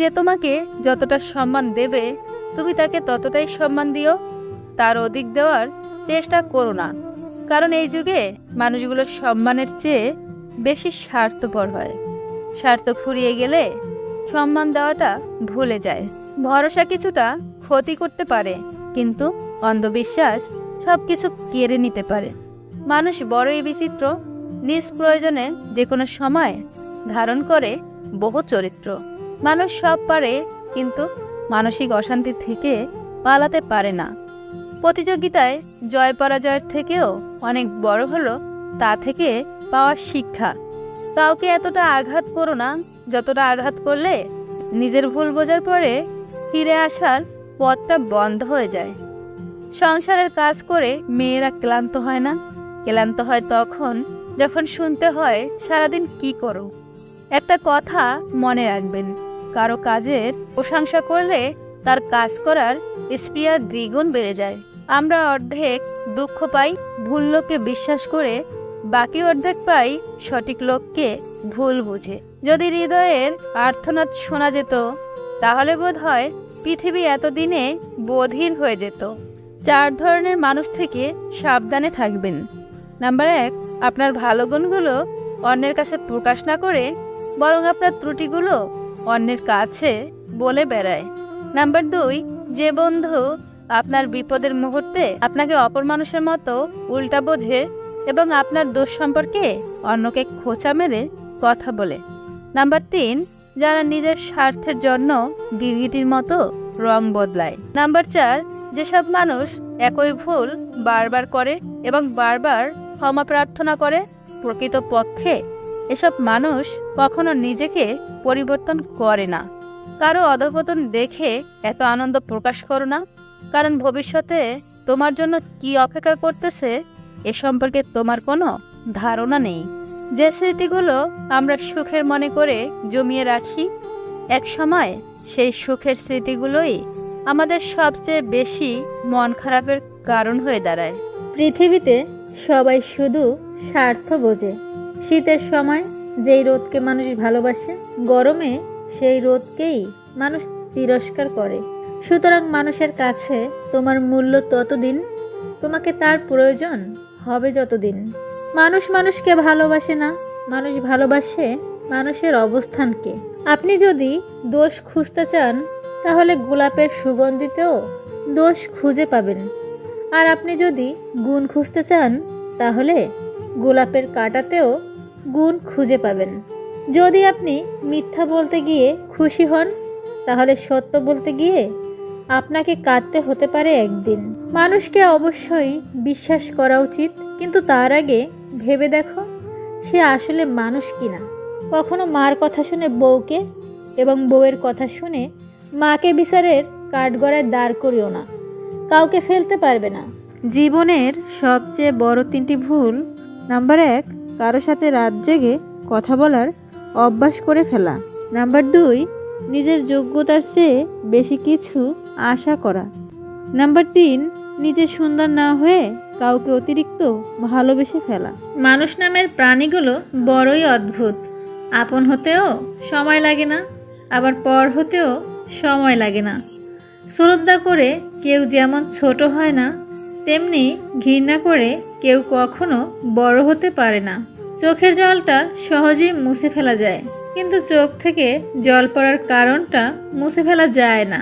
যে তোমাকে যতটা সম্মান দেবে, তুমি তাকে ততটাই সম্মান দিও। তার অধিক দেওয়ার চেষ্টা করো না, কারণ এই যুগে মানুষগুলো সম্মানের চেয়ে বেশি স্বার্থপর হয়। স্বার্থ ফুরিয়ে গেলে সম্মান দেওয়াটা ভুলে যায়। ভরসা কিছুটা ক্ষতি করতে পারে, কিন্তু অন্ধবিশ্বাস সব কিছু কেড়ে নিতে পারে। মানুষ বড়ই বিচিত্র নিজ প্রয়োজনে যে কোনো সময় ধারণ করে বহু চরিত্র। মানুষ সব পারে, কিন্তু মানসিক অশান্তি থেকে পালাতে পারে না। প্রতিযোগিতায় জয় পরাজয়ের থেকেও অনেক বড় হলো তা থেকে পাওয়া শিক্ষা। কাউকে এতটা আঘাত করো না, যতটা আঘাত করলে নিজের ভুল বোঝার পরে ফিরে আসার পথটা বন্ধ হয়ে যায়। সংসারের কাজ করে মেয়েরা ক্লান্ত হয় না। ক্লান্ত হয় তখন যখন শুনতে হয়, সারাদিন কি করো? একটা কথা মনে রাখবেন। কারও কাজের প্রশংসা করলে তার কাজ করার স্প্রিয়া দ্বিগুণ বেড়ে যায়। আমরা অর্ধেক দুঃখ পাই, ভুল লোককে বিশ্বাস করে বাকি অর্ধেক পাই সঠিক লোককে ভুল বুঝে। যদি হৃদয়ের আর্থনাদ শোনা যেত, তাহলে বোধ হয় পৃথিবী এতদিনে বধির হয়ে যেত। চার ধরনের মানুষ থেকে সাবধানে থাকবেন। নাম্বার এক, আপনার ভালো গুণগুলো অন্যের কাছে প্রকাশ না করে বরং আপনার ত্রুটিগুলো অন্যের কাছে বলে বেড়ায়। নাম্বার দুই, যে বন্ধু আপনার বিপদের মুহূর্তে আপনাকে অপর মানুষের মতো উল্টা বোঝে এবং আপনার দোষ সম্পর্কে অন্যকে খোঁচা মেরে কথা বলে। নাম্বার তিন, যারা নিজের স্বার্থের জন্য গিরগিটির মতো রং বদলায়। নাম্বার চার, যেসব মানুষ একই ভুল বারবার করে এবং বারবার ক্ষমা প্রার্থনা করে প্রকৃতপক্ষে এসব মানুষ কখনো নিজেকে পরিবর্তন করে না। কারও অধপতন দেখে এত আনন্দ প্রকাশ করো না। কারণ ভবিষ্যতে তোমার জন্য কি অপেক্ষা করতেছে এ সম্পর্কে তোমার কোনো ধারণা নেই। যে স্মৃতিগুলো আমরা সুখের মনে করে জমিয়ে রাখি, এক সময় সেই সুখের স্মৃতিগুলোই আমাদের সবচেয়ে বেশি মন খারাপের কারণ হয়ে দাঁড়ায়। পৃথিবীতে সবাই শুধু স্বার্থ বোঝে। শীতের সময় যেই রোদকে মানুষ ভালোবাসে, গরমে সেই রোদকেই মানুষ তিরস্কার করে। সুতরাং মানুষের কাছে তোমার মূল্য ততদিন, তোমাকে তার প্রয়োজন হবে যতদিন। মানুষ মানুষকে ভালোবাসে না, মানুষ ভালোবাসে মানুষের অবস্থানকে। আপনি যদি দোষ খুঁজতে চান, তাহলে গোলাপের সুগন্ধিতেও দোষ খুঁজে পাবেন। আর আপনি যদি গুণ খুঁজতে চান, তাহলে গোলাপের কাটাতেও গুণ খুঁজে পাবেন। যদি আপনি মিথ্যা বলতে গিয়ে খুশি হন, তাহলে সত্য বলতে গিয়ে আপনাকে কাঁদতে হতে পারে একদিন। মানুষকে অবশ্যই বিশ্বাস করা উচিত, কিন্তু তার আগে ভেবে দেখো সে আসলে মানুষ কিনা। কখনো মার কথা শুনে বউকে এবং বউয়ের কথা শুনে মাকে বিচারের কাঠগড়ায় দাঁড় করিও না। কাউকে ফেলতে পারবে না। জীবনের সবচেয়ে বড় তিনটি ভুল, নাম্বার এক কারও সাথে রাত জেগে কথা বলার অভ্যাস করে ফেলা। নাম্বার দুই, নিজের যোগ্যতার চেয়ে বেশি কিছু আশা করা। নাম্বার তিন নিজে সুন্দর না হয়ে কাউকে অতিরিক্ত ভালোবেসে ফেলা। মানুষ নামের প্রাণীগুলো বড়ই অদ্ভুত। আপন হতেও সময় লাগে না, আবার পর হতেও সময় লাগে না। শ্রদ্ধা করে কেউ যেমন ছোট হয় না তেমনি ঘৃণা করে কেউ কখনো বড় হতে পারে না। চোখের জলটা সহজেই মুছে ফেলা যায়, কিন্তু চোখ থেকে জল পড়ার কারণটা মুছে ফেলা যায় না।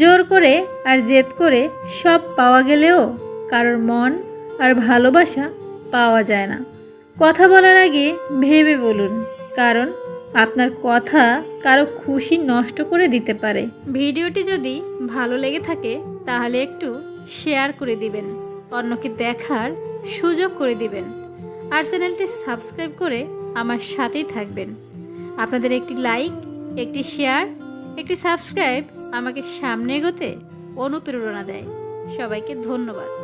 জোর করে আর জেদ করে সব পাওয়া গেলেও কারোর মন আর ভালোবাসা পাওয়া যায় না। কথা বলার আগে ভেবে বলুন, কারণ আপনার কথা কারও খুশি নষ্ট করে দিতে পারে। ভিডিওটি যদি ভালো লেগে থাকে, তাহলে একটু শেয়ার করে দিবেন। অন্যকে দেখার সুযোগ করে দিবেন। আর চ্যানেলটি সাবস্ক্রাইব করে আমার সাথেই থাকবেন। আপনাদের একটি লাইক, একটি শেয়ার, একটি সাবস্ক্রাইব আমাকে সামনে এগোতে অনুপ্রেরণা দেয়। সবাইকে ধন্যবাদ।